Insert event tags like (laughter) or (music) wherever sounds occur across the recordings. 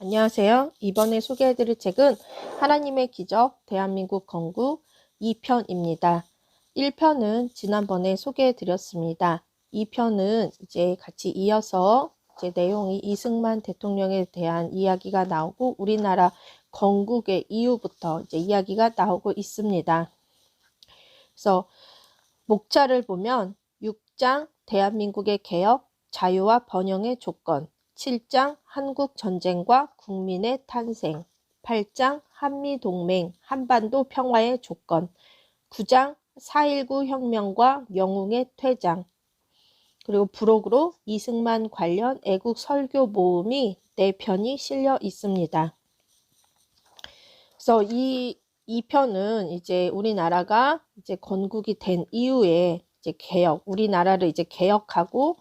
안녕하세요. 이번에 소개해드릴 책은 하나님의 기적 대한민국 건국 2편입니다. 1편은 지난번에 소개해드렸습니다. 2편은 이제 같이 이어서 이제 내용이 이승만 대통령에 대한 이야기가 나오고 우리나라 건국의 이후부터 이제 이야기가 나오고 있습니다. 그래서 목차를 보면 6장 대한민국의 개혁, 자유와 번영의 조건, 7장 한국 전쟁과 국민의 탄생, 8장 한미 동맹, 한반도 평화의 조건, 9장 4.19 혁명과 영웅의 퇴장, 그리고 부록으로 이승만 관련 애국 설교 모음이 4편이 실려 있습니다. 그래서 이, 이 편은 이제 우리나라가 이제 건국이 된 이후에 이제 개혁, 우리나라를 이제 개혁하고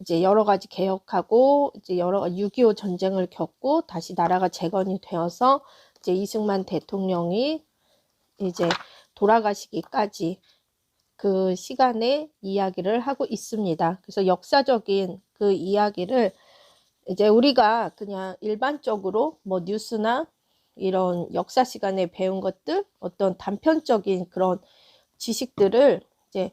이제 여러 가지 개혁하고 이제 여러 6.25 전쟁을 겪고 다시 나라가 재건이 되어서 이제 이승만 대통령이 이제 돌아가시기까지 그 시간에 이야기를 하고 있습니다. 그래서 역사적인 그 이야기를 이제 우리가 그냥 일반적으로 뭐 뉴스나 이런 역사 시간에 배운 것들 어떤 단편적인 그런 지식들을 이제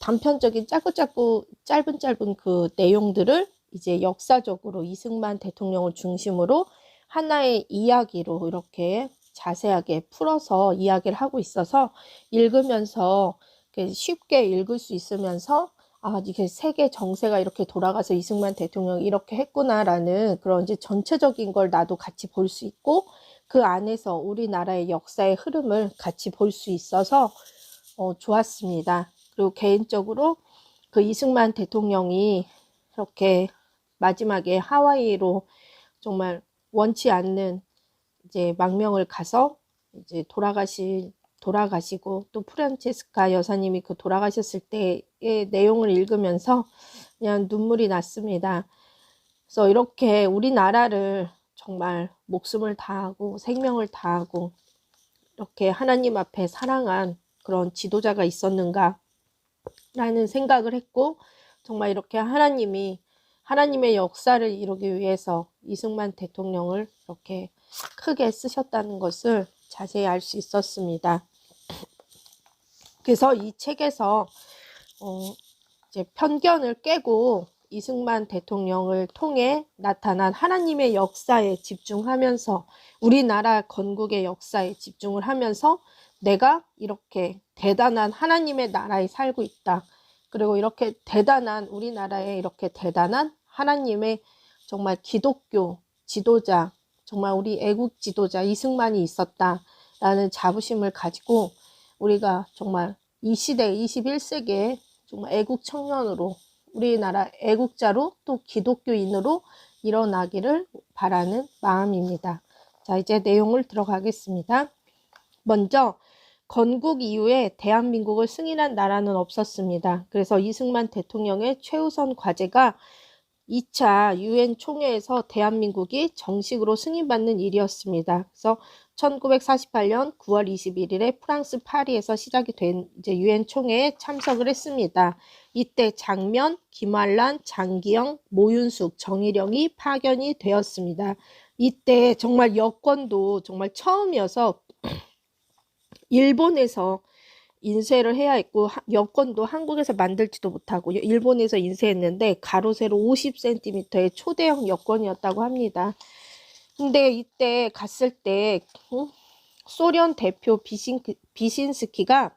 단편적인 짧고 짧은 짧은 그 내용들을 이제 역사적으로 이승만 대통령을 중심으로 하나의 이야기로 이렇게 자세하게 풀어서 이야기를 하고 있어서 읽으면서 쉽게 읽을 수 있으면서 아, 이게 세계 정세가 이렇게 돌아가서 이승만 대통령이 이렇게 했구나라는 그런 이제 전체적인 걸 나도 같이 볼 수 있고 그 안에서 우리나라의 역사의 흐름을 같이 볼 수 있어서 어, 좋았습니다. 그리고 개인적으로 그 이승만 대통령이 이렇게 마지막에 하와이로 정말 원치 않는 이제 망명을 가서 이제 돌아가실 돌아가시고 또 프란체스카 여사님이 그 돌아가셨을 때의 내용을 읽으면서 그냥 눈물이 났습니다. 그래서 이렇게 우리나라를 정말 목숨을 다하고 생명을 다하고 이렇게 하나님 앞에 사랑한 그런 지도자가 있었는가 라는 생각을 했고 정말 이렇게 하나님이 하나님의 역사를 이루기 위해서 이승만 대통령을 이렇게 크게 쓰셨다는 것을 자세히 알 수 있었습니다. (clears throat) 그래서 이 책에서 어 이제 편견을 깨고 이승만 대통령을 통해 나타난 하나님의 역사에 집중하면서 우리나라 건국의 역사에 집중을 하면서 내가 이렇게 대단한 하나님의 나라에 살고 있다. 그리고 이렇게 대단한 우리나라에 이렇게 대단한 하나님의 정말 기독교 지도자, 정말 우리 애국 지도자 이승만이 있었다라는 자부심을 가지고 우리가 정말 이 시대 21세기에 정말 애국 청년으로 우리나라 애국자로 또 기독교인으로 일어나기를 바라는 마음입니다. 자, 이제 내용을 들어가겠습니다. 먼저 건국 이후에 대한민국을 승인한 나라는 없었습니다. 그래서 이승만 대통령의 최우선 과제가 2차 유엔 총회에서 대한민국이 정식으로 승인받는 일이었습니다. 그래서 1948년 9월 21일에 프랑스 파리에서 시작이 된 이제 유엔 총회에 참석을 했습니다. 이때 장면, 김환란, 장기영, 모윤숙, 정일영이 파견이 되었습니다. 이때 정말 여권도 정말 처음이어서 일본에서 인쇄를 해야 했고 여권도 한국에서 만들지도 못하고 일본에서 인쇄했는데 가로 세로 50cm의 초대형 여권이었다고 합니다. 근데 이때 갔을 때 어? 소련 대표 비신, 비신스키가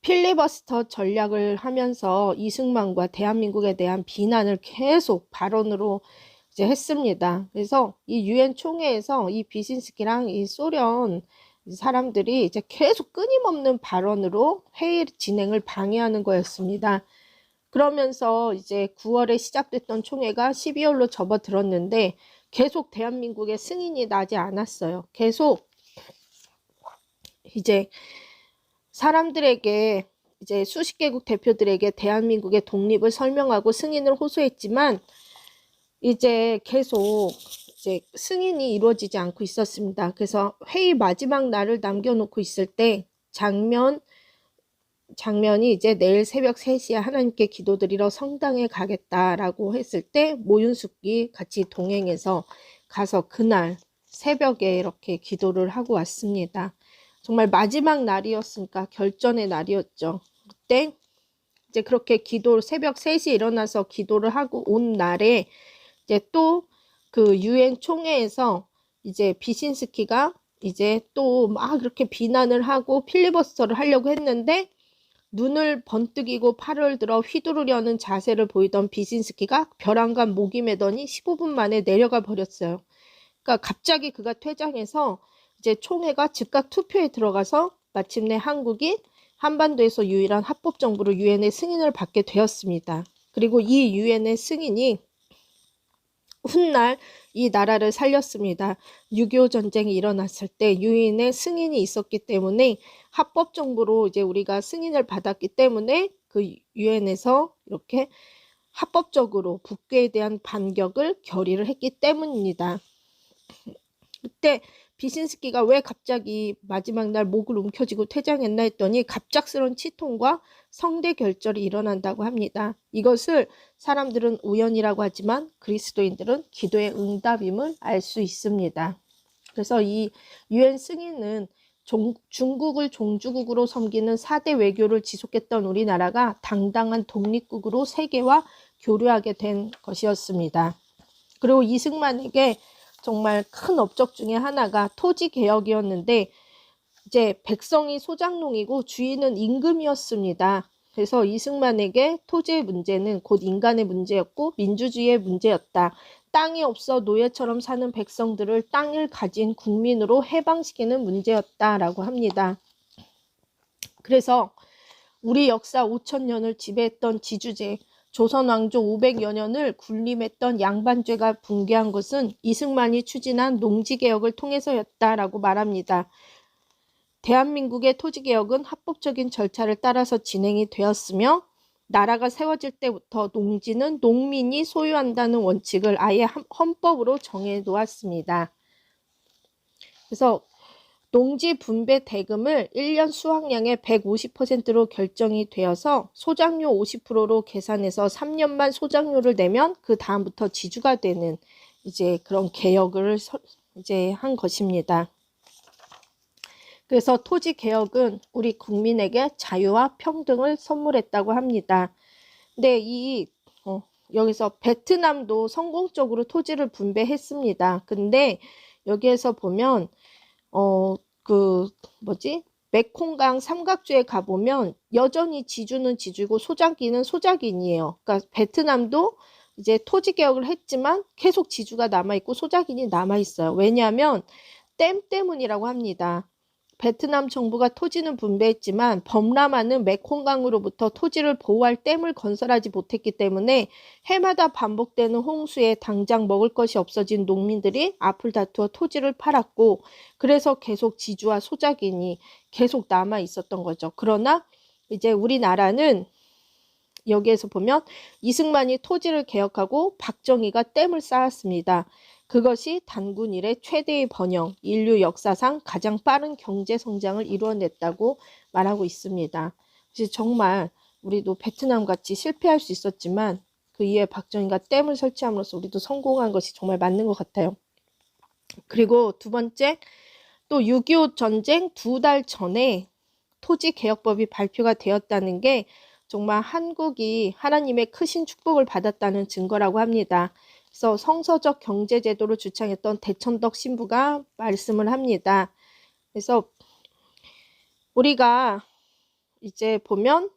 필리버스터 전략을 하면서 이승만과 대한민국에 대한 비난을 계속 발언으로 이제 했습니다. 그래서 이 유엔 총회에서 이 비신스키랑 이 소련 사람들이 이제 계속 끊임없는 발언으로 회의 진행을 방해하는 거였습니다. 그러면서 이제 9월에 시작됐던 총회가 12월로 접어들었는데 계속 대한민국의 승인이 나지 않았어요. 계속 이제 사람들에게 이제 수십 개국 대표들에게 대한민국의 독립을 설명하고 승인을 호소했지만 이제 계속 이제 승인이 이루어지지 않고 있었습니다. 그래서 회의 마지막 날을 남겨놓고 있을 때 장면 장면이 이제 내일 새벽 3시에 하나님께 기도드리러 성당에 가겠다라고 했을 때 모윤숙이 같이 동행해서 가서 그날 새벽에 이렇게 기도를 하고 왔습니다. 정말 마지막 날이었으니까 결전의 날이었죠. 그때 이제 그렇게 기도 새벽 3시에 일어나서 기도를 하고 온 날에 이제 또 그 유엔 총회에서 이제 비신스키가 이제 또막 그렇게 비난을 하고 필리버스터를 하려고 했는데 눈을 번뜩이고 팔을 들어 휘두르려는 자세를 보이던 비신스키가 벼랑간 목이 매더니 15분 만에 내려가 버렸어요. 그러니까 갑자기 그가 퇴장해서 이제 총회가 즉각 투표에 들어가서 마침내 한국이 한반도에서 유일한 합법 정부로 유엔의 승인을 받게 되었습니다. 그리고 이 유엔의 승인이 훗날 이 나라를 살렸습니다. 6.25 전쟁이 일어났을 때 유엔의 승인이 있었기 때문에 합법 정부로 이제 우리가 승인을 받았기 때문에 그 유엔에서 이렇게 합법적으로 북괴에 대한 반격을 결의를 했기 때문입니다. 그때 비신스키가 왜 갑자기 마지막 날 목을 움켜쥐고 퇴장했나 했더니 갑작스런 치통과 성대 결절이 일어난다고 합니다. 이것을 사람들은 우연이라고 하지만 그리스도인들은 기도의 응답임을 알 수 있습니다. 그래서 이 유엔 승인은 종, 중국을 종주국으로 섬기는 4대 외교를 지속했던 우리나라가 당당한 독립국으로 세계와 교류하게 된 것이었습니다. 그리고 이승만에게 정말 큰 업적 중에 하나가 토지 개혁이었는데 이제 백성이 소장농이고 주인은 임금이었습니다. 그래서 이승만에게 토지의 문제는 곧 인간의 문제였고 민주주의의 문제였다. 땅이 없어 노예처럼 사는 백성들을 땅을 가진 국민으로 해방시키는 문제였다라고 합니다. 그래서 우리 역사 5천 년을 지배했던 지주제, 조선 왕조 500여 년을 군림했던 양반죄가 붕괴한 것은 이승만이 추진한 농지개혁을 통해서였다라고 말합니다. 대한민국의 토지개혁은 합법적인 절차를 따라서 진행이 되었으며 나라가 세워질 때부터 농지는 농민이 소유한다는 원칙을 아예 헌법으로 정해 놓았습니다. 그래서 농지 분배 대금을 1년 수확량의 150%로 결정이 되어서 소작료 50%로 계산해서 3년만 소작료를 내면 그 다음부터 지주가 되는 이제 그런 개혁을 이제 한 것입니다. 그래서 토지 개혁은 우리 국민에게 자유와 평등을 선물했다고 합니다. 근데 이 어, 여기서 베트남도 성공적으로 토지를 분배했습니다. 근데 여기에서 보면 어, 그, 뭐지? 메콩강 삼각주에 가보면 여전히 지주는 지주고 소작인은 소작인이에요. 그러니까 베트남도 이제 토지 개혁을 했지만 계속 지주가 남아있고 소작인이 남아있어요. 왜냐하면 댐 때문이라고 합니다. 베트남 정부가 토지는 분배했지만 범람하는 메콩강으로부터 토지를 보호할 댐을 건설하지 못했기 때문에 해마다 반복되는 홍수에 당장 먹을 것이 없어진 농민들이 앞을 다투어 토지를 팔았고 그래서 계속 지주와 소작인이 계속 남아 있었던 거죠. 그러나 이제 우리나라는 여기에서 보면 이승만이 토지를 개혁하고 박정희가 댐을 쌓았습니다. 그것이 단군 일의 최대의 번영, 인류 역사상 가장 빠른 경제 성장을 이루어냈다고 말하고 있습니다. 그래서 정말 우리도 베트남 같이 실패할 수 있었지만 그 이후에 박정희가 댐을 설치함으로써 우리도 성공한 것이 정말 맞는 것 같아요. 그리고 두 번째, 또 6.25 전쟁 두 달 전에 토지 개혁법이 발표가 되었다는 게 정말 한국이 하나님의 크신 축복을 받았다는 증거라고 합니다. 그래서 성서적 경제 제도를 주창했던 대천덕 신부가 말씀을 합니다. 그래서 우리가 이제 보면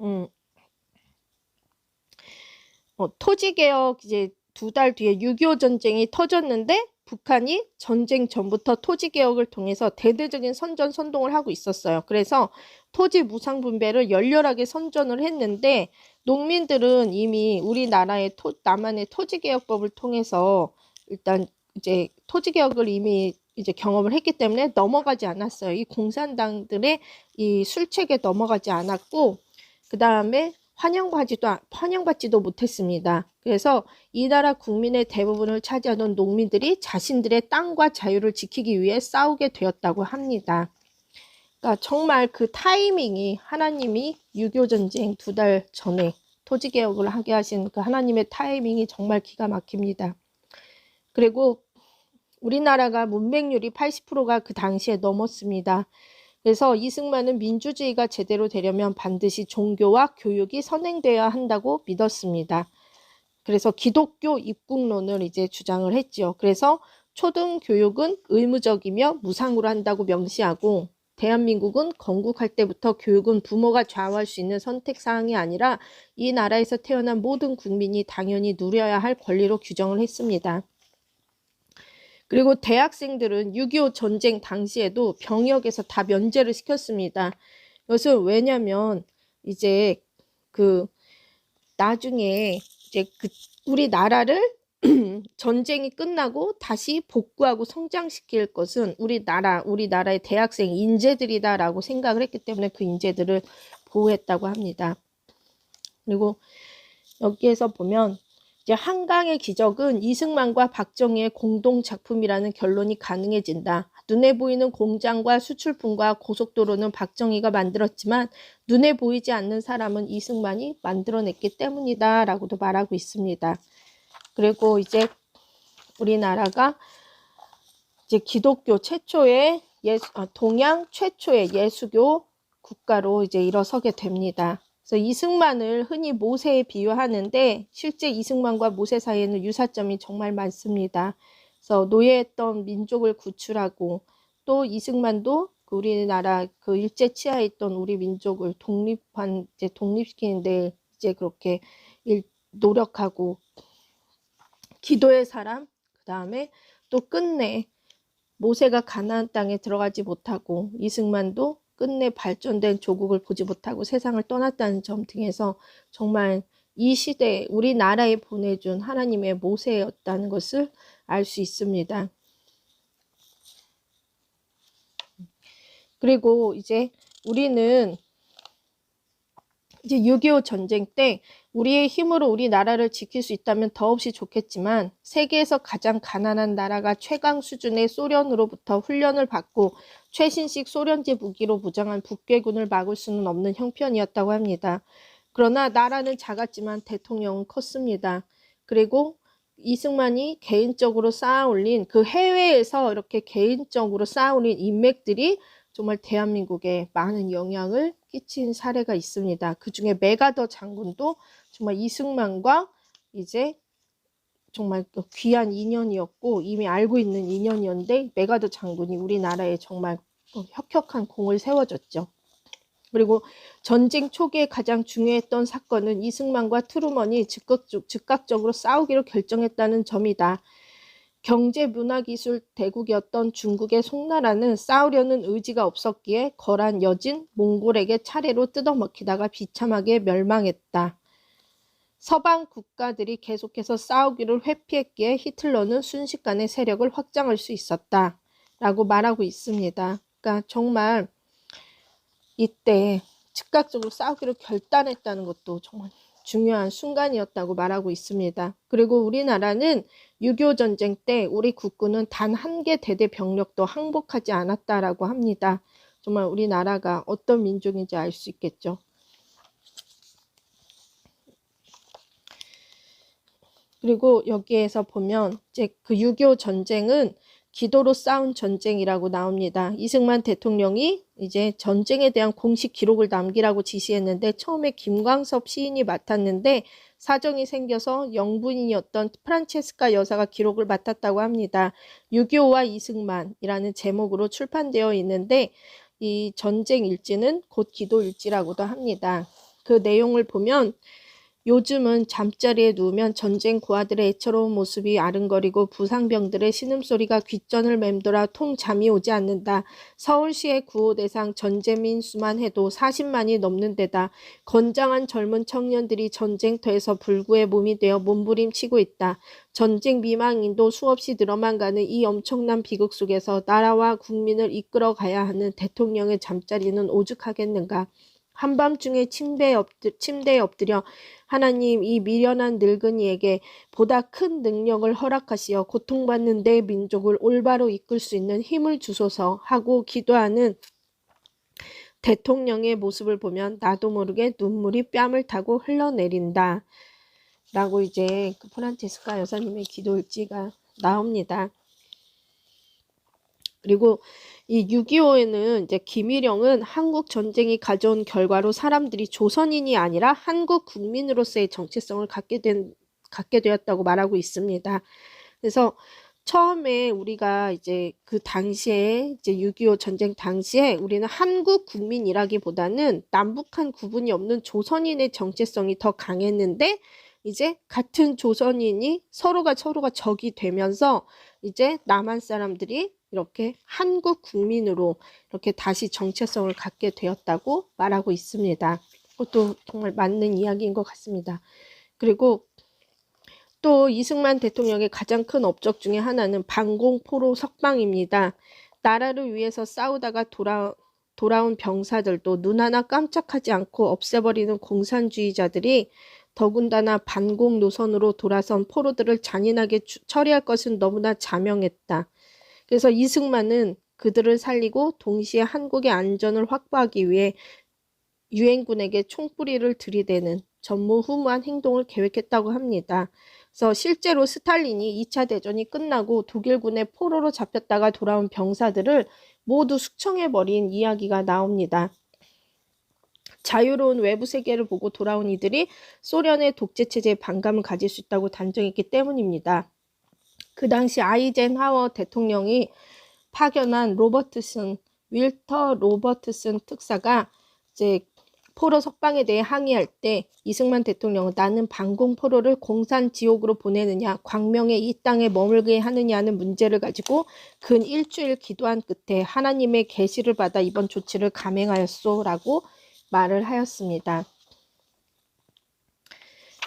음, 어, 토지 개혁 이제 두 달 뒤에 6.25 전쟁이 터졌는데 북한이 전쟁 전부터 토지 개혁을 통해서 대대적인 선전 선동을 하고 있었어요. 그래서 토지 무상 분배를 열렬하게 선전을 했는데 농민들은 이미 우리나라의 토, 남한의 토지개혁법을 통해서 일단 이제 토지개혁을 이미 이제 경험을 했기 때문에 넘어가지 않았어요. 이 공산당들의 이 술책에 넘어가지 않았고 그 다음에 환영받지도 환영받지도 못했습니다. 그래서 이 나라 국민의 대부분을 차지하던 농민들이 자신들의 땅과 자유를 지키기 위해 싸우게 되었다고 합니다. 그러니까 정말 그 타이밍이 하나님이 6.25 전쟁 두 달 전에 토지 개혁을 하게 하신 그 하나님의 타이밍이 정말 기가 막힙니다. 그리고 우리나라가 문맹률이 80%가 그 당시에 넘었습니다. 그래서 이승만은 민주주의가 제대로 되려면 반드시 종교와 교육이 선행되어야 한다고 믿었습니다. 그래서 기독교 입국론을 이제 주장을 했지요. 그래서 초등 교육은 의무적이며 무상으로 한다고 명시하고 대한민국은 건국할 때부터 교육은 부모가 좌우할 수 있는 선택 사항이 아니라 이 나라에서 태어난 모든 국민이 당연히 누려야 할 권리로 규정을 했습니다. 그리고 대학생들은 6.25 전쟁 당시에도 병역에서 다 면제를 시켰습니다. 이것은 왜냐면 이제 그 나중에 이제 그 우리 나라를 (clears throat) 전쟁이 끝나고 다시 복구하고 성장시킬 것은 우리나라 우리나라의 대학생 인재들이다라고 생각을 했기 때문에 그 인재들을 보호했다고 합니다. 그리고 여기에서 보면 이제 한강의 기적은 이승만과 박정희의 공동 작품이라는 결론이 가능해진다. 눈에 보이는 공장과 수출품과 고속도로는 박정희가 만들었지만 눈에 보이지 않는 사람은 이승만이 만들어냈기 때문이다라고도 말하고 있습니다. 그리고 이제 우리나라가 이제 기독교 최초의 예수, 아, 동양 최초의 예수교 국가로 이제 일어서게 됩니다. 그래서 이승만을 흔히 모세에 비유하는데 실제 이승만과 모세 사이에는 유사점이 정말 많습니다. 그래서 노예했던 민족을 구출하고 또 이승만도 그 우리나라 그 일제 치하에 있던 우리 민족을 독립한 이제 독립시키는데 이제 그렇게 일, 노력하고 기도의 사람 그 다음에 또 끝내 모세가 가나안 땅에 들어가지 못하고 이승만도 끝내 발전된 조국을 보지 못하고 세상을 떠났다는 점 등에서 정말 이 시대에 우리나라에 보내준 하나님의 모세였다는 것을 알 수 있습니다. 그리고 이제 우리는 이제 6.25 전쟁 때 우리의 힘으로 우리나라를 지킬 수 있다면 더없이 좋겠지만 세계에서 가장 가난한 나라가 최강 수준의 소련으로부터 훈련을 받고 최신식 소련제 무기로 무장한 북괴군을 막을 수는 없는 형편이었다고 합니다. 그러나 나라는 작았지만 대통령은 컸습니다. 그리고 이승만이 개인적으로 쌓아올린 그 해외에서 이렇게 개인적으로 쌓아올린 인맥들이 정말 대한민국에 많은 영향을 끼친 사례가 있습니다. 그 중에 메가더 장군도 정말 이승만과 이제 정말 그 귀한 인연이었고 이미 알고 있는 인연이었는데 메가더 장군이 우리나라에 정말 그 혁혁한 공을 세워줬죠. 그리고 전쟁 초기에 가장 중요했던 사건은 이승만과 트루먼이 즉각, 즉각적으로 싸우기로 결정했다는 점이다. 경제 문화 기술 대국이었던 중국의 송나라는 싸우려는 의지가 없었기에 거란 여진 몽골에게 차례로 뜯어먹히다가 비참하게 멸망했다. 서방 국가들이 계속해서 싸우기를 회피했기에 히틀러는 순식간에 세력을 확장할 수 있었다. 라고 말하고 있습니다. 그러니까 정말 이때 즉각적으로 싸우기로 결단했다는 것도 정말 중요한 순간이었다고 말하고 있습니다. 그리고 우리나라는 6.25 전쟁 때 우리 국군은 단 한 개 대대 병력도 항복하지 않았다라고 합니다. 정말 우리나라가 어떤 민족인지 알 수 있겠죠. 그리고 여기에서 보면 이제 그 6.25 전쟁은 기도로 싸운 전쟁이라고 나옵니다. 이승만 대통령이 이제 전쟁에 대한 공식 기록을 남기라고 지시했는데 처음에 김광섭 시인이 맡았는데 사정이 생겨서 영분이었던 프란체스카 여사가 기록을 맡았다고 합니다. 6.25와 이승만이라는 제목으로 출판되어 있는데 이 전쟁 일지는 곧 기도 일지라고도 합니다. 그 내용을 보면 요즘은 잠자리에 누우면 전쟁 고아들의 애처로운 모습이 아른거리고 부상병들의 신음소리가 귓전을 맴돌아 통 잠이 오지 않는다. 서울시의 구호 대상 전재민 수만 해도 40만이 넘는 데다 건장한 젊은 청년들이 전쟁터에서 불구의 몸이 되어 몸부림치고 있다. 전쟁 미망인도 수없이 늘어만 가는 이 엄청난 비극 속에서 나라와 국민을 이끌어 가야 하는 대통령의 잠자리는 오죽하겠는가. 한밤중에 침대에, 엎드, 침대에 엎드려 하나님 이 미련한 늙은이에게 보다 큰 능력을 허락하시어 고통받는 내 민족을 올바로 이끌 수 있는 힘을 주소서 하고 기도하는 대통령의 모습을 보면 나도 모르게 눈물이 뺨을 타고 흘러내린다. 라고 이제 그 프란체스카 여사님의 기도일지가 나옵니다. 그리고 이 6.25에는 이제 김일영은 한국 전쟁이 가져온 결과로 사람들이 조선인이 아니라 한국 국민으로서의 정체성을 갖게 된 갖게 되었다고 말하고 있습니다. 그래서 처음에 우리가 이제 그 당시에 이제 6.25 전쟁 당시에 우리는 한국 국민이라기보다는 남북한 구분이 없는 조선인의 정체성이 더 강했는데 이제 같은 조선인이 서로가 서로가 적이 되면서 이제 남한 사람들이 이렇게 한국 국민으로 이렇게 다시 정체성을 갖게 되었다고 말하고 있습니다. 그것도 정말 맞는 이야기인 것 같습니다. 그리고 또 이승만 대통령의 가장 큰 업적 중에 하나는 방공포로 석방입니다. 나라를 위해서 싸우다가 돌아, 돌아온 병사들도 눈 하나 깜짝하지 않고 없애버리는 공산주의자들이 더군다나 반공 노선으로 돌아선 포로들을 잔인하게 추, 처리할 것은 너무나 자명했다. 그래서 이승만은 그들을 살리고 동시에 한국의 안전을 확보하기 위해 유엔군에게 총뿌리를 들이대는 전무후무한 행동을 계획했다고 합니다. 그래서 실제로 스탈린이 2차 대전이 끝나고 독일군의 포로로 잡혔다가 돌아온 병사들을 모두 숙청해버린 이야기가 나옵니다. 자유로운 외부 세계를 보고 돌아온 이들이 소련의 독재 체제에 반감을 가질 수 있다고 단정했기 때문입니다. 그 당시 아이젠하워 대통령이 파견한 로버트슨 윌터 로버트슨 특사가 이제 포로 석방에 대해 항의할 때 이승만 대통령은 나는 반공 포로를 공산 지옥으로 보내느냐 광명의 이 땅에 머물게 하느냐는 문제를 가지고 근 일주일 기도한 끝에 하나님의 계시를 받아 이번 조치를 감행하였소라고 말을 하였습니다.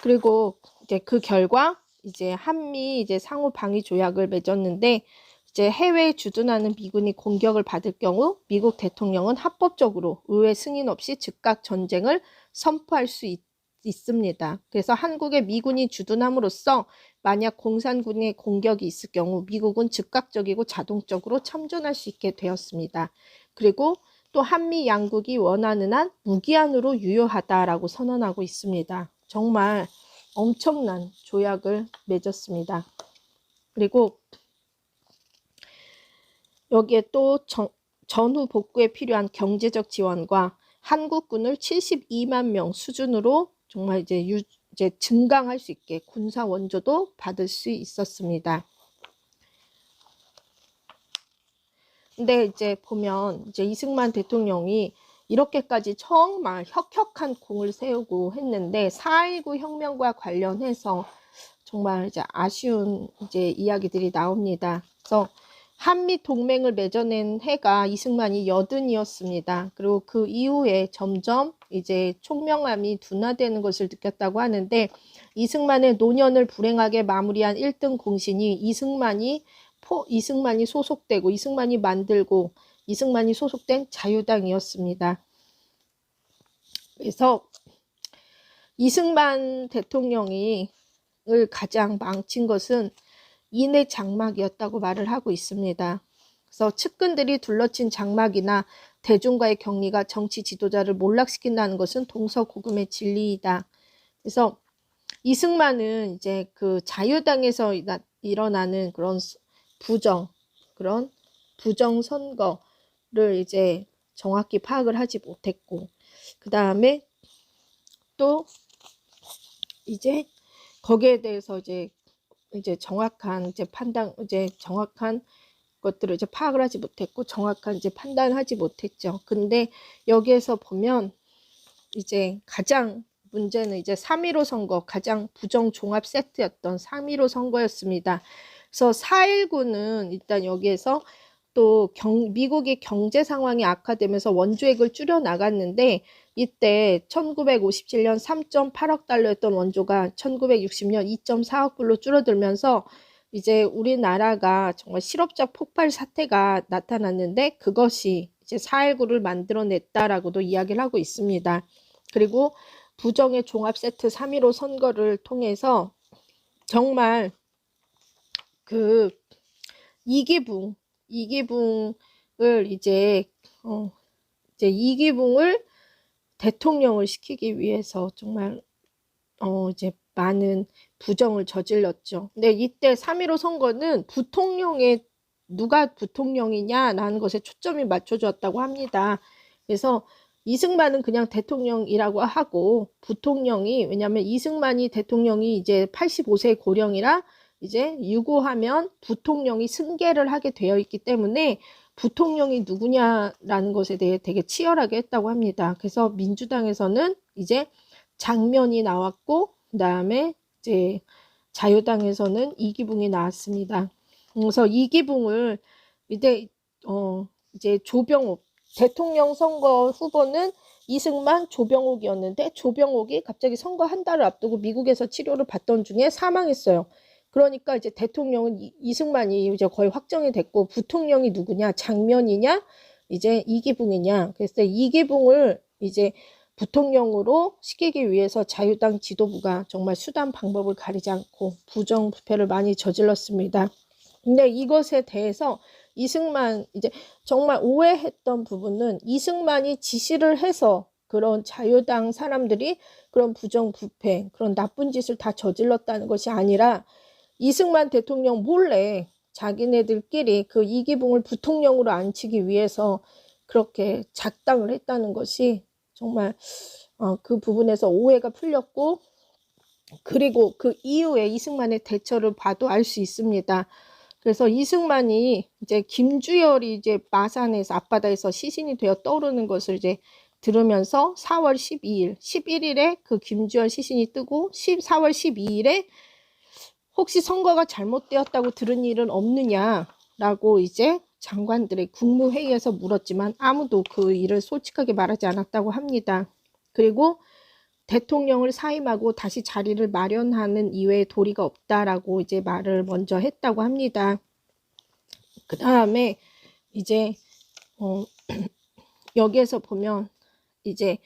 그리고 이제 그 결과 이제 한미 이제 상호 방위 조약을 맺었는데 이제 해외에 주둔하는 미군이 공격을 받을 경우 미국 대통령은 합법적으로 의회 승인 없이 즉각 전쟁을 선포할 수 있, 있습니다. 그래서 한국에 미군이 주둔함으로써 만약 공산군의 공격이 있을 경우 미국은 즉각적이고 자동적으로 참전할 수 있게 되었습니다. 그리고 또 한미 양국이 원하는 한 무기한으로 유효하다라고 선언하고 있습니다. 정말 엄청난 조약을 맺었습니다. 그리고 여기에 또 정, 전후 복구에 필요한 경제적 지원과 한국군을 72만 명 수준으로 정말 이제 유, 이제 증강할 수 있게 군사 원조도 받을 수 있었습니다. 근데 이제 보면 이제 이승만 대통령이 이렇게까지 정말 혁혁한 공을 세우고 했는데 4.19 혁명과 관련해서 정말 이제 아쉬운 이제 이야기들이 나옵니다. 그래서 한미 동맹을 맺어낸 해가 이승만이 여든이었습니다. 그리고 그 이후에 점점 이제 총명함이 둔화되는 것을 느꼈다고 하는데 이승만의 노년을 불행하게 마무리한 1등 공신이 이승만이 포, 이승만이 소속되고 이승만이 만들고 이승만이 소속된 자유당이었습니다. 그래서 이승만 대통령이 을 가장 망친 것은 인의 장막이었다고 말을 하고 있습니다. 그래서 측근들이 둘러친 장막이나 대중과의 격리가 정치 지도자를 몰락시킨다는 것은 동서고금의 진리이다. 그래서 이승만은 이제 그 자유당에서 일어나는 그런 부정, 그런 부정 선거 를 이제 정확히 파악을 하지 못했고, 그 다음에 또 이제 거기에 대해서 이제 이제 정확한 이제 판단 이제 정확한 것들을 이제 파악을 하지 못했고 정확한 이제 판단하지 못했죠. 근데 여기에서 보면 이제 가장 문제는 이제 3.15 선거 가장 부정 종합 세트였던 3.15 선거였습니다. 그래서 4.19는 일단 여기에서 또 경, 미국의 경제 상황이 악화되면서 원조액을 줄여 나갔는데 이때 1957년 3.8억 달러였던 원조가 1960년 2.4억 불로 줄어들면서 이제 우리나라가 정말 실업자 폭발 사태가 나타났는데 그것이 이제 4.19를 만들어냈다라고도 이야기를 하고 있습니다. 그리고 부정의 종합 세트 3.15 선거를 통해서 정말 그 이기붕 이기붕을 이제 어, 이제 이기붕을 대통령을 시키기 위해서 정말 어 이제 많은 부정을 저질렀죠. 근데 이때 3.15 선거는 부통령의 누가 부통령이냐라는 것에 초점이 맞춰졌다고 합니다. 그래서 이승만은 그냥 대통령이라고 하고 부통령이 왜냐하면 이승만이 대통령이 이제 85세 고령이라 이제 유고하면 부통령이 승계를 하게 되어 있기 때문에 부통령이 누구냐라는 것에 대해 되게 치열하게 했다고 합니다. 그래서 민주당에서는 이제 장면이 나왔고 그다음에 이제 자유당에서는 이기붕이 나왔습니다. 그래서 이기붕을 이제 어 이제 조병옥 대통령 선거 후보는 이승만, 조병옥이었는데 조병옥이 갑자기 선거 한 달을 앞두고 미국에서 치료를 받던 중에 사망했어요. 그러니까 이제 대통령은 이, 이승만이 이제 거의 확정이 됐고 부통령이 누구냐? 장면이냐? 이제 이기붕이냐? 그래서 이기붕을 이제 부통령으로 시키기 위해서 자유당 지도부가 정말 수단 방법을 가리지 않고 부정부패를 많이 저질렀습니다. 근데 이것에 대해서 이승만 이제 정말 오해했던 부분은 이승만이 지시를 해서 그런 자유당 사람들이 그런 부정부패 그런 나쁜 짓을 다 저질렀다는 것이 아니라 이승만 대통령 몰래 자기네들끼리 그 이기붕을 부통령으로 앉히기 위해서 그렇게 작당을 했다는 것이 정말 어, 그 부분에서 오해가 풀렸고 그리고 그 이후에 이승만의 대처를 봐도 알 수 있습니다. 그래서 이승만이 이제 김주열이 이제 마산에서 앞바다에서 시신이 되어 떠오르는 것을 이제 들으면서 4월 12일, 11일에 그 김주열 시신이 뜨고 4월 12일에 혹시 선거가 잘못되었다고 들은 일은 없느냐라고 이제 장관들의 국무회의에서 물었지만 아무도 그 일을 솔직하게 말하지 않았다고 합니다. 그리고 대통령을 사임하고 다시 자리를 마련하는 이외에 도리가 없다라고 이제 말을 먼저 했다고 합니다. 그 다음에 이제 어, (clears throat) 여기에서 보면 이제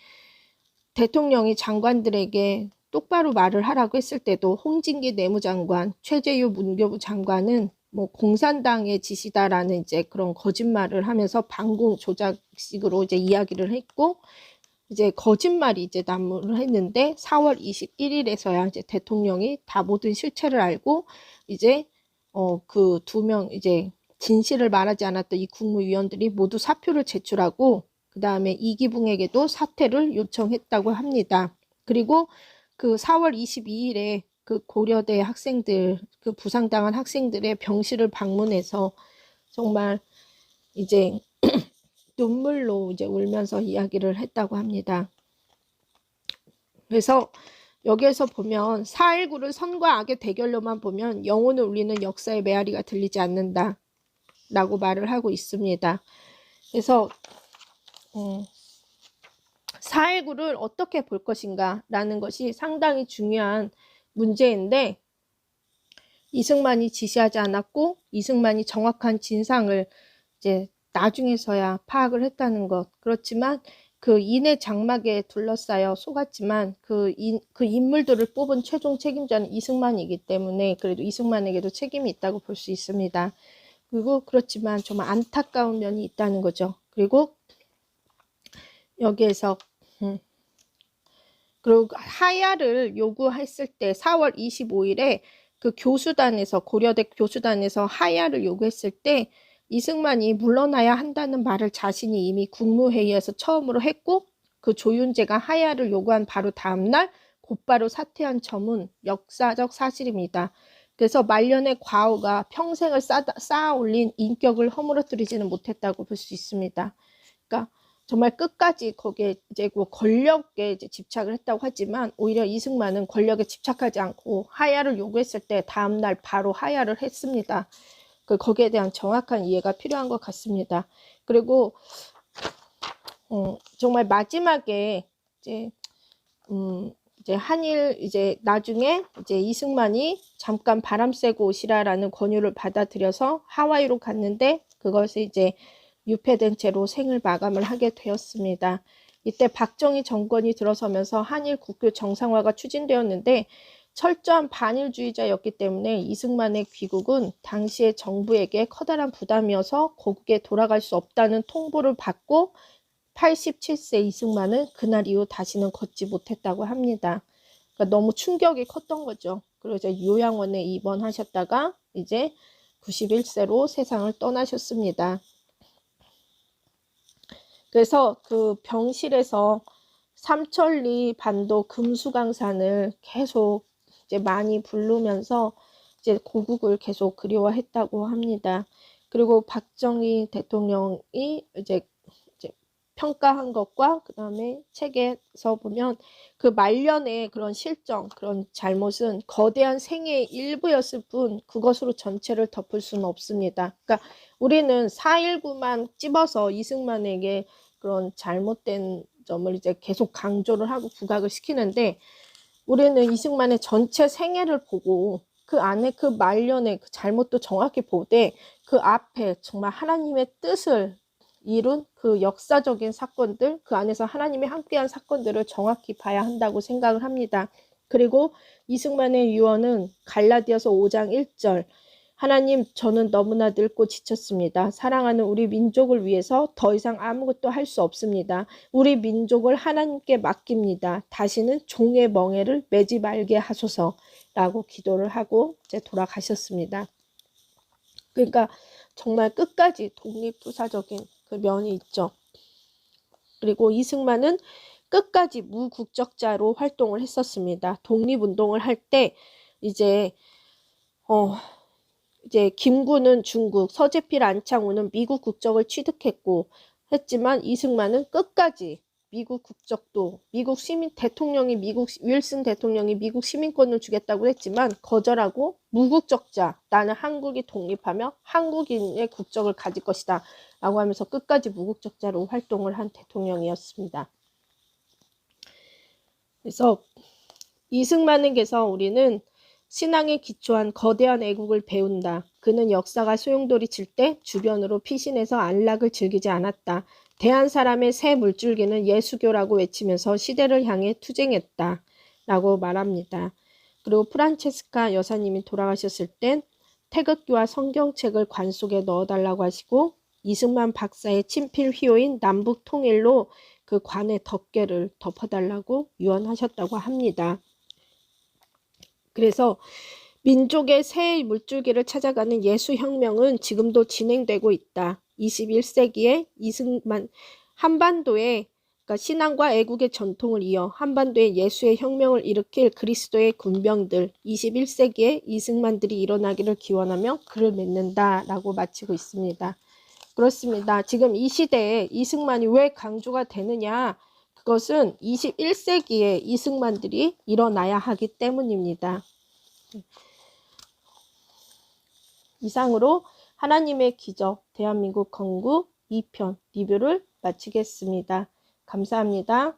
대통령이 장관들에게 똑바로 말을 하라고 했을 때도 홍진기 내무장관, 최재유 문교부 장관은 뭐 공산당의 지시다라는 이제 그런 거짓말을 하면서 방공 조작식으로 이제 이야기를 했고 이제 거짓말이 이제 난무를 했는데 4월 21일에서야 이제 대통령이 다 모든 실체를 알고 이제 어 그 두 명 이제 진실을 말하지 않았던 이 국무위원들이 모두 사표를 제출하고 그 다음에 이기붕에게도 사퇴를 요청했다고 합니다. 그리고 그 4월 22일에 그 고려대 학생들 그 부상당한 학생들의 병실을 방문해서 정말 이제 (clears throat) 눈물로 이제 울면서 이야기를 했다고 합니다. 그래서 여기에서 보면 4.19를 선과 악의 대결로만 보면 영혼을 울리는 역사의 메아리가 들리지 않는다 라고 말을 하고 있습니다. 그래서 음, 4.19를 어떻게 볼 것인가 라는 것이 상당히 중요한 문제인데 이승만이 지시하지 않았고 이승만이 정확한 진상을 이제 나중에서야 파악을 했다는 것. 그렇지만 그 인의 장막에 둘러싸여 속았지만 그, 인, 그 인물들을 뽑은 최종 책임자는 이승만이기 때문에 그래도 이승만에게도 책임이 있다고 볼 수 있습니다. 그리고 그렇지만 정말 안타까운 면이 있다는 거죠. 그리고 여기에서 음, 그리고 하야를 요구했을 때 4월 25일에 그 교수단에서 고려대 교수단에서 하야를 요구했을 때 이승만이 물러나야 한다는 말을 자신이 이미 국무회의에서 처음으로 했고 그 조윤재가 하야를 요구한 바로 다음 날 곧바로 사퇴한 점은 역사적 사실입니다. 그래서 말년의 과오가 평생을 쌓아, 쌓아 올린 인격을 허물어뜨리지는 못했다고 볼 수 있습니다. 그러니까 정말 끝까지 거기에 이제 뭐 권력에 이제 집착을 했다고 하지만 오히려 이승만은 권력에 집착하지 않고 하야를 요구했을 때 다음날 바로 하야를 했습니다. 그 거기에 대한 정확한 이해가 필요한 것 같습니다. 그리고 어, 정말 마지막에 이제 음, 이제 한일 이제 나중에 이제 이승만이 잠깐 바람 쐬고 오시라라는 권유를 받아들여서 하와이로 갔는데 그것이 이제 유폐된 채로 생을 마감을 하게 되었습니다. 이때 박정희 정권이 들어서면서 한일 국교 정상화가 추진되었는데 철저한 반일주의자였기 때문에 이승만의 귀국은 당시의 정부에게 커다란 부담이어서 고국에 돌아갈 수 없다는 통보를 받고 87세 이승만은 그날 이후 다시는 걷지 못했다고 합니다. 그러니까 너무 충격이 컸던 거죠. 이제 요양원에 입원하셨다가 이제 91세로 세상을 떠나셨습니다. 그래서 그 병실에서 삼천리 반도 금수강산을 계속 이제 많이 부르면서 이제 고국을 계속 그리워했다고 합니다. 그리고 박정희 대통령이 이제, 평가한 것과 그 다음에 책에서 보면 그 말년의 그런 실정, 그런 잘못은 거대한 생애의 일부였을 뿐 그것으로 전체를 덮을 수는 없습니다. 그러니까 우리는 4.19만 찝어서 이승만에게 그런 잘못된 점을 이제 계속 강조를 하고 부각을 시키는데 우리는 이승만의 전체 생애를 보고 그 안에 그 말년의 그 잘못도 정확히 보되 그 앞에 정말 하나님의 뜻을 이룬 그 역사적인 사건들, 그 안에서 하나님이 함께한 사건들을 정확히 봐야 한다고 생각을 합니다. 그리고 이승만의 유언은 갈라디아서 5장 1절 하나님 저는 너무나 늙고 지쳤습니다. 사랑하는 우리 민족을 위해서 더 이상 아무것도 할 수 없습니다. 우리 민족을 하나님께 맡깁니다. 다시는 종의 멍에를 매지 말게 하소서 라고 기도를 하고 이제 돌아가셨습니다. 그러니까 정말 끝까지 독립투사적인 그 면이 있죠. 그리고 이승만은 끝까지 무국적자로 활동을 했었습니다. 독립운동을 할 때 이제 어 이제 김구는 중국, 서재필 안창호는 미국 국적을 취득했고 했지만 이승만은 끝까지 미국 국적도 미국 시민 대통령이 미국 윌슨 대통령이 미국 시민권을 주겠다고 했지만 거절하고 무국적자 나는 한국이 독립하며 한국인의 국적을 가질 것이다 라고 하면서 끝까지 무국적자로 활동을 한 대통령이었습니다. 그래서 이승만에게서 우리는 신앙에 기초한 거대한 애국을 배운다. 그는 역사가 소용돌이 칠 때 주변으로 피신해서 안락을 즐기지 않았다. 대한 사람의 새 물줄기는 예수교라고 외치면서 시대를 향해 투쟁했다. 라고 말합니다. 그리고 프란체스카 여사님이 돌아가셨을 땐 태극기와 성경책을 관 속에 넣어달라고 하시고 이승만 박사의 친필 휘호인 남북 통일로 그 관의 덮개를 덮어달라고 유언하셨다고 합니다. 그래서 민족의 새 물줄기를 찾아가는 예수혁명은 지금도 진행되고 있다. 21세기에 이승만 한반도에 그러니까 신앙과 애국의 전통을 이어 한반도에 예수의 혁명을 일으킬 그리스도의 군병들 21세기에 이승만들이 일어나기를 기원하며 글을 맺는다라고 마치고 있습니다. 그렇습니다. 지금 이 시대에 이승만이 왜 강조가 되느냐? 그것은 21세기에 이승만들이 일어나야 하기 때문입니다. 이상으로 하나님의 기적 대한민국 건국 2편 리뷰를 마치겠습니다. 감사합니다.